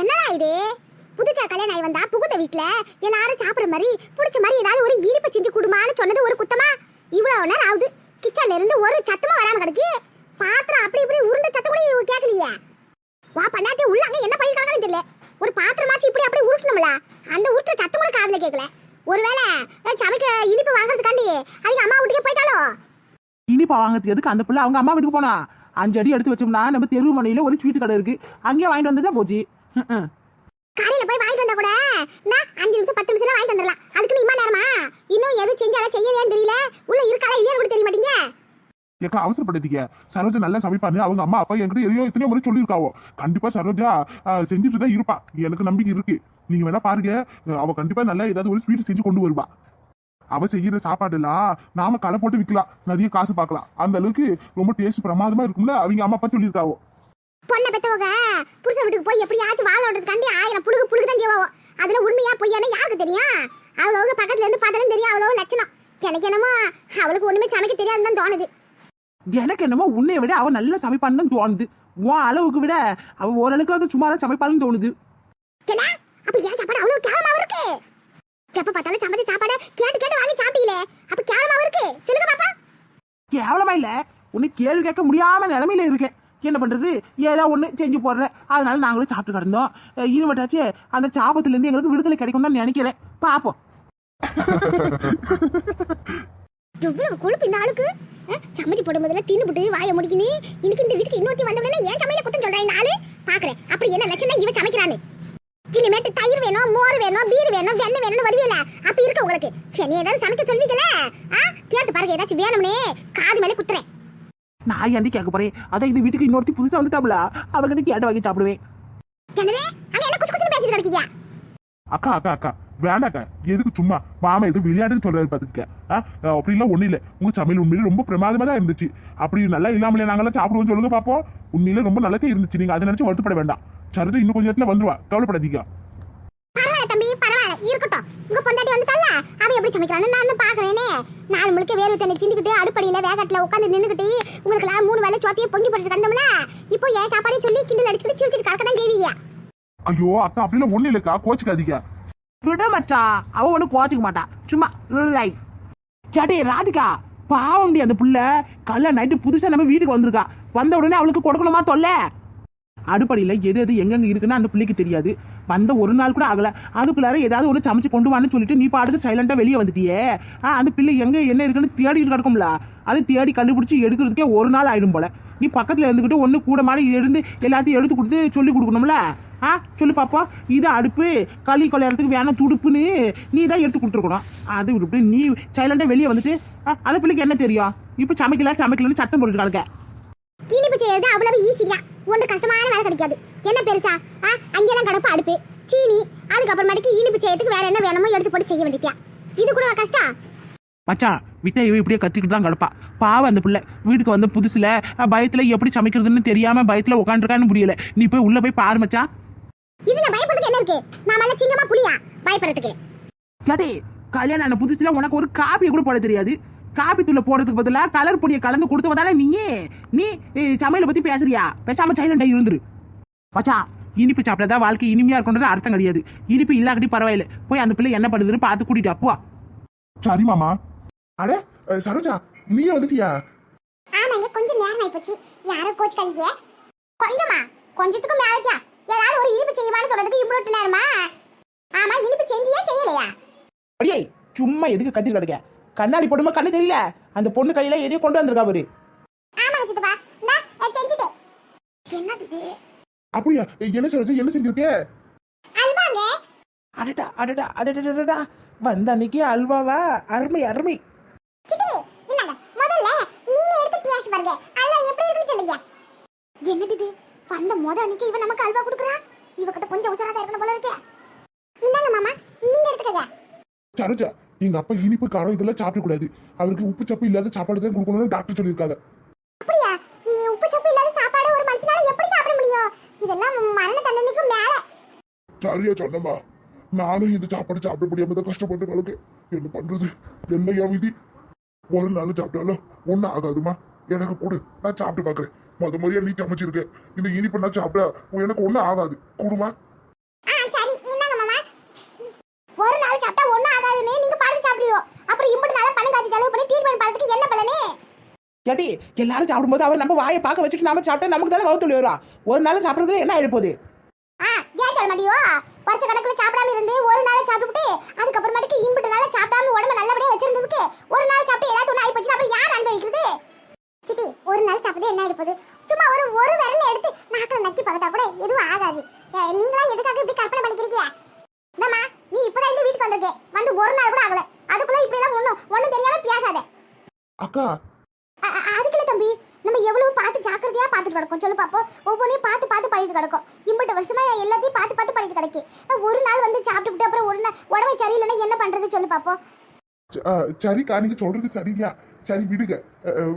என்னடா இது? புதுச்சா கல்யாணம் ஆகி வந்தா புகுந்த வீட்ல எல்லாரும் சாப்பிடுற மாதிரி பிடிச்ச மாதிரி ஏதாவது ஒரு இனிப்பு செஞ்சு கொடுமான்னு சொன்னது ஒரு குத்தமா? இவ்வளவு நேரம் ஆகுது. கிச்சன்ல இருந்து ஒரு சத்தமா வராம கிடக்கு. பாத்திரம் அப்படி இப்படி உருண்டை சத்தம் கூட இவ கேட்கலையே வா பண்ணாட்டி உள்ள அங்க என்ன பண்ணிருக்காங்கன்னு தெரியல. ஒரு பாத்திரமாச்சு இப்படி அப்படி உருட்டணும்ல. அந்த உருட்டுற சத்தம் கூட காதுல கேட்கல ஒருவேளை சமைக்க இனிப்பு வாங்குறதுக்காண்டி அவங்க அம்மா வீட்டுக்கே போயிட்டாலோ இனிப்பா வாங்குறதுக்கு எதுக்கு அந்த பிள்ளை? அவங்க அம்மா வீட்டுக்கு போனா? அஞ்சு அடி எடுத்து வச்சோம்னா நம்ம தெருவு மனையில ஒரு ஸ்வீட் கடை இருக்கு. அங்கேயே வாங்கிட்டு வந்ததா போச்சு. காலையில போய் வாங்கிட்டு வந்தா கூட நான் அஞ்சு நிமிஷம் பத்து நிமிஷம் வாங்கிட்டு வந்துடலாம். அதுக்குன்னு இம்மா நேரமா? இன்னும் எது செஞ்சாலும் செய்யலையான்னு தெரியல. உள்ள இருக்காளா இல்லையான்னு கூட தெரிய மாட்டீங்க. ஏக்கா அவசரப்படுத்திக்க சரோஜா நல்லா சமைப்பான்னு அவங்க அம்மா அப்பா என்கிட்ட எதையோ எத்தனையோ முறை சொல்லியிருக்காவோ. கண்டிப்பா சரோஜா செஞ்சுட்டு தான் இருப்பா. எனக்கு நம்பிக்கை இருக்கு. நீங்க வேணா பாருங்க. அவ கண்டிப்பா நல்லா ஏதாவது ஒரு ஸ்வீட் செஞ்சு கொண்டு வருவா. அவ செய்யற சாப்பாடுலாம் நாம கடை போட்டு விற்கலாம் நிறைய காசு பார்க்கலாம். அந்த அளவுக்கு ரொம்ப டேஸ்ட் பிரமாதமா இருக்கும்ல அவங்க அம்மா அப்பா சொல்லியிருக்காவோ. பொண்ணை பெத்தவங்க புருஷன் வீட்டுக்கு போய் எப்படியாச்சும் வாழ விடுறதுக்காண்டி ஆயிரம் புழுகு புழுகு தான் செய்வாவோ. அதுல உண்மையா பொய்யானு யாருக்கு தெரியும்? அவ்வளவு பக்கத்துல இருந்து பார்த்தாலும் தெரியும் அவ்வளவு லட்சணம். எனக்கு என்னமோ அவளுக்கு ஒண்ணுமே சமைக்க தெரியாதுன்னு தான் தோணுது. எனக்கு என்னமோ உன்னை விட அவ நல்லா சமைப்பான்னு தான் தோணுது. உன் அளவுக்கு விட அவ ஓரளவுக்கு அது சுமாரா சமைப்பான்னு தோணுது. அப்ப ஏன் சாப்பாடு அவ்வளவு கேவலமாவும் இருக்கு? எப்ப பார்த்தாலும் சமைச்ச சாப்பாடு கேட்டு கேட்டு வாங்கி சாப்பிட்டீங்களே. அப்ப கேவலமாவும் இருக்கு. சொல்லுங்க பாப்பா. கேவலமா இல்ல. உன்னை கேள்வி கேட்க முடியாம நிலைமையில இருக்கேன். என்ன பண்றது? ஏதோ ஒன்று செஞ்சு போடுறேன். அதனால நாங்களும் சாப்பிட்டு கிடந்தோம். இனிமேட்டாச்சு அந்த சாபத்துலேருந்து எங்களுக்கு விடுதலை கிடைக்கும் தான் நினைக்கிறேன். பார்ப்போம் எவ்வளவு கொழுப்பு இந்த ஆளுக்கு? சமைச்சு போடும் தின்னு போட்டு வாயை முடிக்கணும் இன்னைக்கு இந்த வீட்டுக்கு இன்னொருத்தி வந்த உடனே ஏன் சமையல குத்தம் சொல்றேன் நாலு பாக்குறேன். அப்படி என்ன லட்சம் இவன் சமைக்கிறானு இனிமேட்டு தயிர் வேணும் மோர் வேணும் பீர் வேணும் வெண்ணெய் வேணும்னு வருவியல அப்ப இருக்கு உங்களுக்கு? சரி நீ ஏதாவது சமைக்க சொல்வீங்களே? ஆ கேட்டு பாருங்க ஏதாச்சும் வேணும்னே காது மேலே குத்துறேன். நான் ஏன்டி கேட்க போறேன்? அதான் இந்த வீட்டுக்கு இன்னொருத்தி புதுசா வந்துட்டாப்ல. அவகிட்ட கேட்டு வாங்கி சாப்பிடுவேன். அக்கா அக்கா அக்கா வேண்டாக்கா. எதுக்கு சும்மா? மாமா எதுவும் விளையாடுன்னு சொல்றாரு பாத்துக்க ஆ, அப்படிலாம் ஒண்ணும் இல்ல. உங்க சமையல் உண்மையில ரொம்ப பிரமாதமா தான் இருந்துச்சு. அப்படி நல்லா இல்லாமலே நாங்கெல்லாம் சாப்பிடுவோம் சொல்லுங்க பாப்போம். உண்மையில ரொம்ப நல்லதே இருந்துச்சு. நீங்க அதை நினைச்சு வருத்தப்பட வேண்டாம். சரோஜா இன்னும் கொஞ்ச நேரத்துல வந்துருவா. கவலைப்படாதீங்க. இருக்கட்டும். உங்க பொண்டாட்டி வந்துட்டால அவ எப்படி சமைக்கிறான்னு நான் வந்து பாக்குறேனே நாலு முழுக்க வேர்வை தண்ணி சிந்திக்கிட்டு அடுப்படியில வேகத்துல உட்காந்து நின்னுக்கிட்டு உங்களுக்கு எல்லாம் மூணு வேளை சோத்தையே பொங்கி போட்டு கண்டோம்ல இப்போ ஏன் சாப்பாடே சொல்லி கிண்டல் அடிச்சுட்டு சிரிச்சிட்டு கடக்க தான் செய்வீங்க. ஐயோ அக்கா அப்படிலாம் ஒண்ணும் இல்லக்கா. கோச்சுக்காதீங்க. விட மச்சான் அவ ஒண்ணு கோச்சிக்க மாட்டா. சும்மா லைக் கேட்டே ராதிகா பாவம்டி அந்த புள்ள. கல்யாணம் நைட்டு புதுசா நம்ம வீட்டுக்கு வந்திருக்கா. வந்த உடனே அவளுக்கு கொடுக்கணுமா தொல்ல? அடுப்படியில் எது எது எங்கெங்க இருக்குன்னு அந்த பிள்ளைக்கு தெரியாது. வந்த ஒரு நாள் கூட ஆகல. அதுக்குள்ளார ஏதாவது ஒன்று சமைச்சு கொண்டு வான்னு சொல்லிட்டு நீ பாட்டுக்கு சைலண்டா வெளியே வந்துட்டியே. ஆ அந்த பிள்ளை எங்க என்ன இருக்குன்னு தேடிட்டு கிடக்கும்ல. அது தேடி கண்டுபிடிச்சி எடுக்கிறதுக்கே ஒரு நாள் ஆயிடும் போல. நீ பக்கத்துல இருந்துக்கிட்டு ஒன்று கூட மாடி இருந்து எல்லாத்தையும் எடுத்து கொடுத்து சொல்லி கொடுக்கணும்ல. ஆ சொல்லு பாப்பா. இது அடுப்பு. களி கொள்ளையறதுக்கு வேணாம் துடுப்புன்னு நீ தான் எடுத்து கொடுத்துருக்கணும். அது விட்டு நீ சைலண்டா வெளியே வந்துட்டு ஆ, அந்த பிள்ளைக்கு என்ன தெரியும்? இப்போ சமைக்கல சமைக்கலன்னு சத்தம் போட்டு கிடக்க. இனிப்பு செய்யறது அவ்வளவு ஈஸியா ஒன்றும் கஷ்டமான வேலை கிடைக்காது. என்ன பெருசா? ஆ அங்கெல்லாம் கிடப்பு அடுப்பு. சீனி அதுக்கப்புறமேட்டுக்கு இனிப்பு செய்யறதுக்கு வேற என்ன வேணுமோ எடுத்து போட்டு செய்ய வேண்டியதா இது கூட கஷ்டம் மச்சான் விட்டா இவ இப்படியே கத்திக்கிட்டு தான் கிடப்பா. பாவம் அந்த பிள்ளை. வீட்டுக்கு வந்த புதுசுல பயத்துல எப்படி சமைக்கிறதுன்னு தெரியாம பயத்துல உட்காந்துருக்கான்னு புரியல. நீ போய் உள்ள போய் பாரு மச்சான். இதுல பயப்படுறதுக்கு என்ன இருக்கு? நாம எல்லாம் சிங்கமா புலியா பயப்படுறதுக்கு. கல்யாணம் ஆன புதுசுல உனக்கு ஒரு காப்பியை கூட போட தெரியாது. காப்பி தூள போடுறதுக்கு பதிலா கலர் பொடியை கலந்து கொடுத்து தானே நீ நீ சமையலை பத்தி பேசுறியா? பேசாம சைலண்டா இருந்துரு. மச்சான் இனிப்பு சாப்பிட்டதா வாழ்க்கை இனிமையா இருக்குன்றது அர்த்தம் கிடையாது. இனிப்பு இல்லாக்கட்டி பரவாயில்ல. போய் அந்த பிள்ளை என்ன பண்ணுதுன்னு பார்த்து கூட்டிட்டு அப்போ சரி மாமா. அட சரோஜா நீயே வந்துட்டியா? ஆமாங்க கொஞ்சம் நேரம் ஆயிப்போச்சு யாரும் கோச் கழிக்க கொஞ்சமா கொஞ்சத்துக்கும் மேலக்கியா ஏதாவது ஒரு இனிப்பு செய்வான்னு சொல்றதுக்கு இவ்வளவு நேரமா ஆமா இனிப்பு செஞ்சியா செய்யலையா? அடியே சும்மா எதுக்கு கத்தி கிடக்க? கண்ணாடி போடுமா? கண்ணு தெரியல. அந்த பொண்ணு கையில எதையும் கொண்டு வந்திருக்கா பாரு. அப்படியா? என்ன சரோஜா என்ன செஞ்சிருக்கே? அடடா அடடா அடடா வந்த அன்னைக்கு அல்வாவா? அருமை அருமை. என்னது இது? வந்த முத அன்னைக்கு இவன் நமக்கு அல்வா கொடுக்குறா? இவகிட்ட கொஞ்சம் உசரா தான் இருக்கணும் போல இருக்கே. இந்தாங்க மாமா நீங்க எடுத்துக்கங்க. சரோஜா எங்க அப்பா இனிப்பு காரம் இதெல்லாம் சாப்பிட கூடாது. அவருக்கு உப்பு சப்பு இல்லாத சாப்பாடு தான் கொடுக்கணும்னு டாக்டர் சொல்லியிருக்காங்க. அப்படியா? உப்பு சப்பு இல்லாத சாப்பாடு ஒரு மனுஷனால எப்படி சாப்பிட முடியும்? இதெல்லாம் மரண தண்டனைக்கும் மேல. சரியா சொன்னம்மா. நானும் இந்த சாப்பாடு சாப்பிட முடியாம தான் கஷ்டப்பட்டு கலக்கு என்ன பண்றது? என் விதி? ஒரு நாள் சாப்பிட்டாலும் ஒன்றும் ஆகாதுமா எனக்கு கொடு. நான் சாப்பிட்டு பார்க்கறேன். முத முறையா நீ சமைச்சிருக்க. இந்த இனிப்பு நான் சாப்பிட்டா எனக்கு ஒன்றும் ஆகாது. கொடுமா ஒரு நாள் சாப்பிட்டா ஒண்ணும் ஆகாதுன்னு நீங்க அப்புறம் இம்புட்டு நாளா பணம் காய்ச்சி செலவு பண்ணி ட்ரீட்மெண்ட் பண்ணதுக்கு என்ன பலனே? கேட்டி எல்லாரும் சாப்பிடும்போது அவர் நம்ம வாயை பார்க்க வச்சுட்டு நாம சாப்பிட்டா நமக்கு தானே வகுத்து வருவா? ஒரு நாள் சாப்பிட்றதுல என்ன ஆயிட போகுது ஆ ஏன் சொல்ல மாட்டியோ? வருஷ கணக்குல சாப்பிடாம இருந்து ஒரு நாள் சாப்பிட்டுட்டு அதுக்கப்புறமேட்டுக்கு இம்புட்டு நாளா சாப்பிடாம உடம்ப நல்லபடியா வச்சிருந்ததுக்கு ஒரு நாள் சாப்பிட்டு ஏதாவது ஒண்ணு ஆயிப்போச்சு அப்புறம் யார் அனுபவிக்கிறது? சித்தி ஒரு நாள் சாப்பிட்டது என்ன ஆயிட போகுது சும்மா ஒரு ஒரு விரல எடுத்து நாக்கில் நக்கி பார்த்தா கூட எதுவும் ஆகாது. நீங்களா எதுக்காக இப்படி கற்பனை பண்ணிக்கிறீங்க இந்தம்மா நீ இப்பதான் இந்த வீட்டுக்கு வந்திருக்கே. வந்து ஒரு நாள் கூட ஆகல. அதுக்குள்ள இப்படி எல்லாம் ஒண்ணும் ஒண்ணும் தெரியாம பேசாத. அக்கா. அதுக்குள்ள தம்பி நம்ம எவ்வளவு பார்த்து ஜாக்கிரதையா பார்த்துட்டு கிடக்கும். சொல்லு பாப்போம். ஒவ்வொன்றையும் பார்த்து பார்த்து பண்ணிட்டு கிடக்கும். இம்பட்டு வருஷமா எல்லாத்தையும் பார்த்து பார்த்து பண்ணிட்டு கிடக்கு. ஒரு நாள் வந்து சாப்பிட்டுட்டு அப்புறம் ஒரு நாள் உடம்பு சரியில்லைன்னா என்ன பண்றது சொல்லு பாப்போம். சரிக்கா நீங்க சொல்றது சரியா சரி விடுங்க.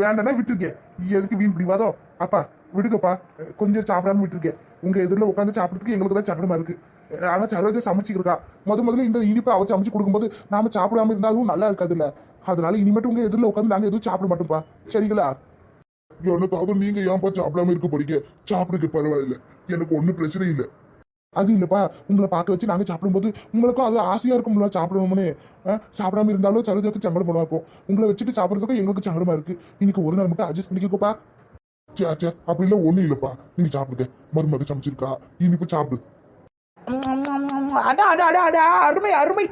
வேண்டாம்னா விட்டுருக்கேன் எதுக்கு வீண் பிடிவாதோ அப்பா விடுங்கப்பா. கொஞ்சம் சாப்பிடாம விட்டுருக்கேன் உங்க எதிரில் உட்காந்து சாப்பிட்றதுக்கு எங்களுக்கு தான் சங்கடமா இருக்கு. ஆனா சரோஜா சமைச்சிருக்கா முத முதல்ல இந்த இனிப்பை அவச்சு சமைச்சு கொடுக்கும்போது நாம சாப்பிடாம இருந்தாலும் நல்லா இருக்காதுல்ல. அதனால இனிமேட்டு உங்க எதிரில் உட்காந்து நாங்க எதுவும் சாப்பிட மாட்டோம்ப்பா. சரிங்களா? எனக்காக நீங்க ஏன்பா சாப்பிடாம இருக்க போறீங்க? சாப்பிடுக்கு பரவாயில்ல. எனக்கு ஒண்ணும் பிரச்சனை இல்லை. அது இல்லப்பா. உங்களை பார்க்க வச்சு நாங்க சாப்பிடும்போது உங்களுக்கும் அது ஆசையா இருக்கும்ல சாப்பிடணும்னு. சாப்பிடாம இருந்தாலும் சரோஜாக்கு சங்கடமா இருக்கும் உங்களை வச்சுட்டு சாப்பிடுறதுக்கும் எங்களுக்கு சங்கடமா இருக்கு. இன்னைக்கு ஒரு நாள் மட்டும் அட்ஜஸ்ட் பண்ணிக்கோப்பா. சே சே அப்படிலாம் ஒண்ணும் இல்லப்பா. நீங்க சாப்பிடுங்க. மருமக சமைச்சிருக்கா. இனிப்பு சாப்பிடு. அடா அடா அடா அடா அருமை அருமை.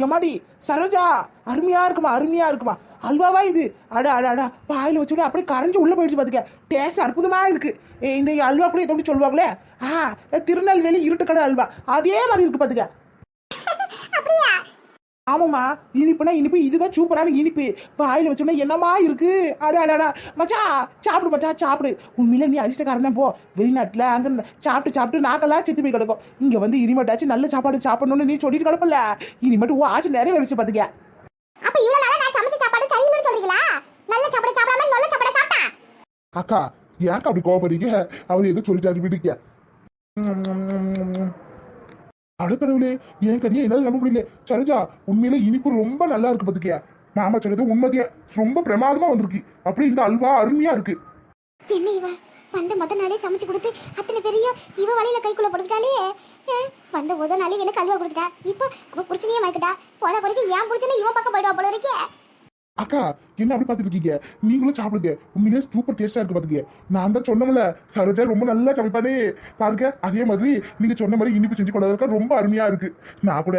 எம்மாடி சரோஜா அருமையா இருக்குமா அருமையா இருக்குமா? அல்வாவா இது? அடா அடா அடா வாயில வச்சு அப்படியே கரைஞ்சு உள்ள போயிடுச்சு பாத்துக்க. டேஸ்ட் அற்புதமா இருக்கு. இந்த அல்வா கூட எதோ சொல்லுவாங்களே? ஆ திருநெல்வேலி இருட்டுக்கடை அல்வா. அதே மாதிரி இருக்கு பாத்துக்க. அப்படியா? ஆமாம்மா இனிப்புனா இனிப்பு இதுதான் சூப்பரான இனிப்பு. வாயில வச்சோம்னா என்னமா இருக்கு? அடா அடாடா மச்சா சாப்பிடு மச்சா சாப்பிடு. உண்மையில நீ அதிர்ஷ்டக்காரன் தான் போ. வெளிநாட்டுல அங்க சாப்பிட்டு சாப்பிட்டு நாக்கெல்லாம் செத்து போய் கிடக்கும். இங்க வந்து இனிமேட்டாச்சும் நல்ல சாப்பாடு சாப்பிடணும்னு நீ சொல்லிட்டு கிடப்பல இனிமேட்டு உன் ஆசை நிறைய வச்சு பாத்துக்க. அப்ப இவ்வளவு நாளா நான் சமைச்ச சாப்பாடு சரியில்லைன்னு சொல்றீங்களா? நல்ல சாப்பாடு சாப்பிடாம நல்ல சாப்பாடு சாப்பிட்டா? அக்கா ஏன்க்கா அப்படி கோவப்படுறீங்க? அவர் எதோ சொல்லிட்டாரு விடுங்க. அடுக்கடவுளே என் கதையை என்னால் நம்ப முடியல. சரோஜா உண்மையில இனிப்பு ரொம்ப நல்லா இருக்கு பாத்துக்கியா மாமா சொன்னது உண்மைதியா ரொம்ப பிரமாதமா வந்திருக்கு. அப்படி இந்த அல்வா அருமையா இருக்கு. என்ன இவ? வந்த மொத நாளே சமைச்சு கொடுத்து அத்தனை பெரிய இவ வலையில கைக்குள்ள போட்டுக்கிட்டாலே வந்த முத நாளே எனக்கு அல்வா கொடுத்துட்டா. இப்போ அவ புடிச்சனையே மாய்க்கிட்டா போதா பிறகு ஏன் புடிச்சனே இவன் பக்கம் போயிடுவா போல இருக்கே. அக்கா என்ன அப்படி பாத்துட்டு இருக்கீங்க? நீங்களும் சாப்பிடுங்க. உண்மையிலே சூப்பர் டேஸ்டா இருக்கு பாத்துக்க நான் தான் சொன்னோம்ல சரோஜா ரொம்ப நல்லா சமைப்பானே. பாருங்க அதே மாதிரி நீங்க சொன்ன மாதிரி இனிப்பு செஞ்சு கொண்டதுக்கா ரொம்ப அருமையா இருக்கு. நான் கூட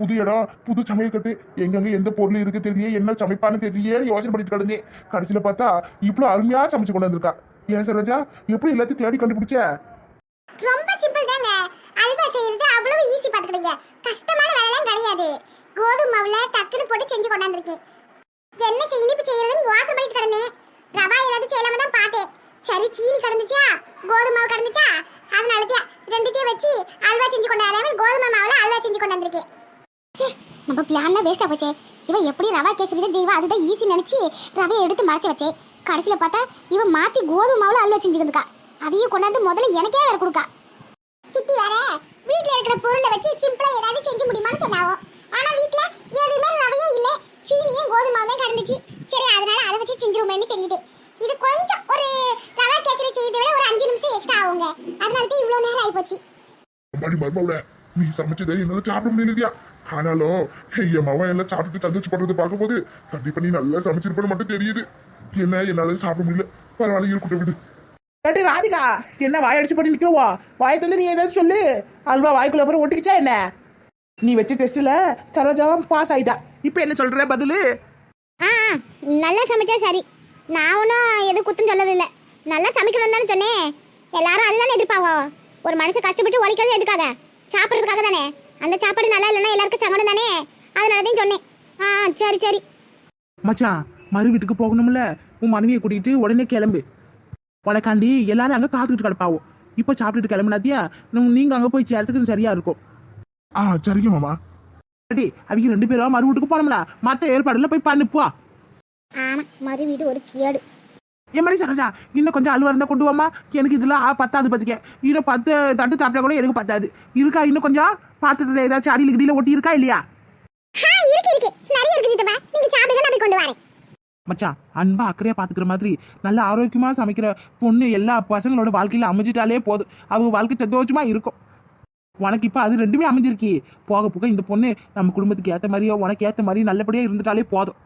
புது இடம் புது சமையல் கட்டு எங்கெங்க எந்த பொருள் இருக்கு தெரியல என்ன சமைப்பான்னு தெரியல யோசனை பண்ணிட்டு கிடந்தேன். கடைசியில பார்த்தா இவ்வளவு அருமையா சமைச்சு கொண்டு வந்திருக்கா ஏன் சரோஜா எப்படி எல்லாத்தையும் தேடி கண்டுபிடிச்ச? ரொம்ப சிம்பிள் தாங்க அல்வா செய்யறது அவ்வளவு ஈஸி பாத்துக்கிடுங்க. கஷ்டமான வேலை கிடையாது. கோதுமை மாவுல டக்குன்னு போட்டு செஞ்சு கொண்டாந்துருக்கேன். என்ன செய் இனிப்பு செய்யறது நீ வாசம் பண்ணிட்டு கிடந்தேன் ரவா ஏதாவது செய்யலாம தான் பார்த்தேன். சரி சீனி கிடந்துச்சா? கோதுமை மாவு கிடந்துச்சா? அதனால ரெண்டுத்தையும் வச்சு அல்வா செஞ்சு கொண்டாடுறேன் கோதுமை மாவுல அல்வா செஞ்சு கொண்டாந்துருக்கேன் ச்சே, நம்ம பிளான்லாம் வேஸ்டா போச்சே. இவன் எப்படி ரவா கேசரி தான் செய்வா? அதுதான் ஈஸி நினைச்சு ரவையை எடுத்து மறைச்சு வச்சேன். கடைசியில பார்த்தா இவன் மாத்தி கோதுமை மாவுல அல்வா செஞ்சுக்கிட்டு அதையும் கொண்டாந்து முதல்ல எனக்கே வேற கொடுக்கா. சித்தி வேற வீட்ல இருக்கிற பொருளை வச்சு சிம்பிளா ஏதாவது செஞ்சு முடியுமான்னு சொன்னாவோ. ஆனா வீட்ல எதுவுமே ரவையே இல்ல சீனியும் கிடந்துச்சு சரி அதனால அதை வச்சு செஞ்சிருமேன்னு செஞ்சுட்டேன் இது கொஞ்சம் ஒரு ரவா கேசரி செய்யறதை விட ஒரு அஞ்சு நிமிஷம் எக்ஸ்ட்ரா ஆகுங்க. அதனால தான் இவ்வளவு நேரம் ஆயிப்போச்சு. அம்மாடி மருமவுல நீ சமைச்சதை என்னால சாப்பிட முடியலையா ஆனாலும் என் மவன் எல்லாம் சாப்பிட்டு சந்தோஷம் பண்றதை பார்க்கும்போது கண்டிப்பா நீ நல்லா சமைச்சிருப்பேன்னு மட்டும் தெரியுது. என்ன என்னால சாப்பிட முடியல. பரவாயில்ல இருக்கட்டும் விடு. கேட்டு ராதிகா என்ன வாய் அடிச்சு போட்டு நிற்கவா வாயை தந்து நீ ஏதாவது சொல்லு. அல்வா வாய்க்குள்ள அப்புறம் ஒட்டிக்கிச்சா என்ன? நீ வச்ச டெஸ்ட்ல சரோஜாவா பாஸ் ஆயிட்டா. இப்போ என்ன சொல்ற? பதிலு? நல்லா சமைச்சா சரி. நான் ஒன்றும் எதுவும் குத்தம் சொல்லதில்லை நல்லா சமைக்கணும் தானே சொன்னேன். எல்லாரும் அதுதானே எதிர்ப்பாவோ? ஒரு மனுஷன் கஷ்டப்பட்டு உழைக்கிறது எதுக்காக? சாப்பிட்றதுக்காக தானே? அந்த சாப்பாடு நல்லா இல்லைன்னா எல்லாருக்கும் சங்கடம் தானே? அதனால தான் சொன்னேன். ஆ சரி சரி. மச்சான் மறு வீட்டுக்கு போகணும்ல? உன் மனைவியை கூட்டிட்டு உடனே கிளம்பு. உனக்காண்டி எல்லாரும் அங்க காத்துக்கிட்டு கிடப்பாவோ? இப்போ சாப்பிட்டுட்டு கிளம்புனாத்தியா? நீங்க அங்க போய் சேர்த்துக்கு சரியா இருக்கும். ஆ சரிங்க மாமா. அடி அவங்க ரெண்டு பேரும் மறு வீட்டுக்கு போனோம்ல. மத்த ஏற்பாடுல போய் பண்ணுப்பா ஆமாம் மறு வீடு ஒரு கேடு. என் சரோஜா இன்னும் கொஞ்சம் அலுவா இருந்தா கொண்டு வாமா எனக்கு இதுல ஆ, பத்தாது பத்துக்க. இன்னும் பத்து தட்டு சாப்பிட்டா கூட எனக்கு பத்தாது. இருக்கா இன்னும் கொஞ்சம்? பாத்திரத்துல ஏதாச்சும் அடியில் கிடியில ஒட்டி இருக்கா இல்லையா? ஆ இருக்கு இருக்கு. நிறைய இருக்கு சித்தப்பா நீங்க சாப்பிடுங்க நான் போய் கொண்டு வரேன். மச்சான் அன்பா அக்கறையா பாத்துக்கிற மாதிரி நல்ல ஆரோக்கியமா சமைக்கிற பொண்ணு எல்லா பசங்களோட வாழ்க்கையில அமைஞ்சிட்டாலே போதும். அவங்க வாழ்க்கை சந்தோஷமா இருக்கும். உனக்கு இப்ப அது ரெண்டுமே அமைஞ்சிருக்கு. போக போக இந்த பொண்ணு நம்ம குடும்பத்துக்கு ஏத்த மாதிரியோ உனக்கு ஏத்த மாதிரி நல்லபடியா இருந்துட்டாலே போதும்.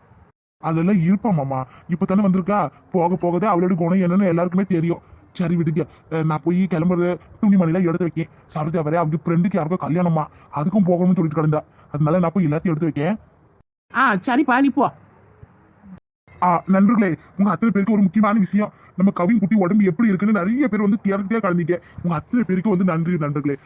அதெல்லாம் இருப்பா மாமா. இப்ப தானே வந்திருக்கா? போக போகதே அவளோட குணம் என்னன்னு எல்லாருக்குமே தெரியும். சரி விடுங்க. நான் போய் கிளம்புறது துணிமணிலாம் எடுத்து வைக்கேன். சரோஜா வரை அவங்க ஃப்ரெண்டுக்கு யாருக்கும் கல்யாணமா. அதுக்கும் போகணும்னு சொல்லிட்டு கிடந்தா. அதனால நான் போய் எல்லாத்தையும் எடுத்து வைக்கேன். ஆ சரிப்பா நீ போ. நண்பர்களே உங்க அத்தனை பேருக்கு ஒரு முக்கியமான விஷயம். நம்ம கவின் குட்டி உடம்பு எப்படி இருக்குன்னு நிறைய பேர் வந்து கேரக்டே கலந்தீங்க. உங்க அத்தனை பேருக்கு வந்து நன்றி நண்பர்களே.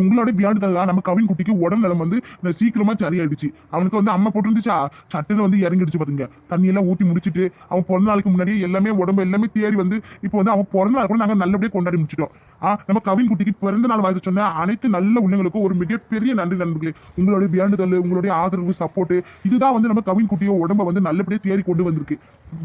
உங்களோட வியாண்டுதல் தான் நம்ம கவின் குட்டிக்கு உடல் நலம் வந்து சீக்கிரமா சரியாயிடுச்சு. அவனுக்கு வந்து அம்மா போட்டுருந்துச்சா? சட்டையில வந்து இறங்கிடுச்சு பாருங்க தண்ணி எல்லாம் ஊத்தி முடிச்சிட்டு அவன் பிறந்த நாளுக்கு முன்னாடியே எல்லாமே உடம்பு எல்லாமே தேறி வந்து இப்போ வந்து அவன் பிறந்த நாள் கூட நாங்க நல்லபடியாக கொண்டாடி முடிச்சிட்டோம். ஆஹ் நம்ம கவின் குட்டிக்கு பிறந்த நாள் வாழ்த்து சொன்ன அனைத்து நல்ல உள்ளங்களுக்கும் ஒரு மிகப்பெரிய நன்றி நண்பர்களே. உங்களுடைய வேண்டுதல் உங்களுடைய ஆதரவு சப்போர்ட் இதுதான் வந்து நம்ம கவின் குட்டியோட உடம்ப வந்து நல்லபடியா தேறி கொண்டு இருக்கு.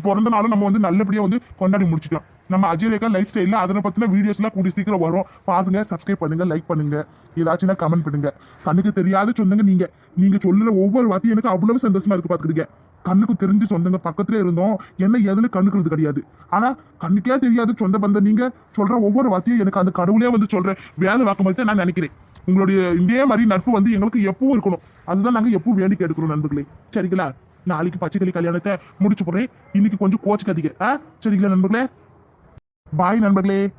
பிறந்த நாளும் நம்ம வந்து நல்லபடியா வந்து கொண்டாடி முடிச்சிட்டோம் நம்ம அஜய் ரேகா லைஃப் ஸ்டைலில் அதனை பற்றின வீடியோஸ் எல்லாம் கூடி சீக்கிரம் வரும். பாருங்க சப்ஸ்கிரைப் பண்ணுங்க லைக் பண்ணுங்க. ஏதாச்சும்னா கமெண்ட் பண்ணுங்க. கண்ணுக்கு தெரியாத சொந்தங்க நீங்க. நீங்க சொல்லுற ஒவ்வொரு வார்த்தையும் எனக்கு அவ்வளவு சந்தோஷமா இருக்கு பார்த்துக்கிட்டீங்க கண்ணுக்கு தெரிஞ்சு சொந்தங்க பக்கத்துல இருந்தோம். என்ன ஏதுன்னு கண்ணுக்கிறது கிடையாது. ஆனா கண்ணுக்கே தெரியாத சொந்த பந்தம் நீங்க சொல்ற ஒவ்வொரு வார்த்தையும் எனக்கு அந்த கடவுளே வந்து சொல்ற வேலை வாக்கு தான் நான் நினைக்கிறேன். உங்களுடைய இதே மாதிரி நட்பு வந்து எங்களுக்கு எப்பவும் இருக்கணும். அதுதான் நாங்க எப்பவும் வேண்டிக்கை எடுக்கிறோம் நண்பர்களே. சரிங்களா? நாளைக்கு பச்சைக்கிளி கல்யாணத்தை முடிச்சு போடுறேன். இன்னைக்கு கொஞ்சம் கோச்சுக்காதீங்க. ஆ? சரிங்களா நண்பர்களே? பாய் நண்பர்களே.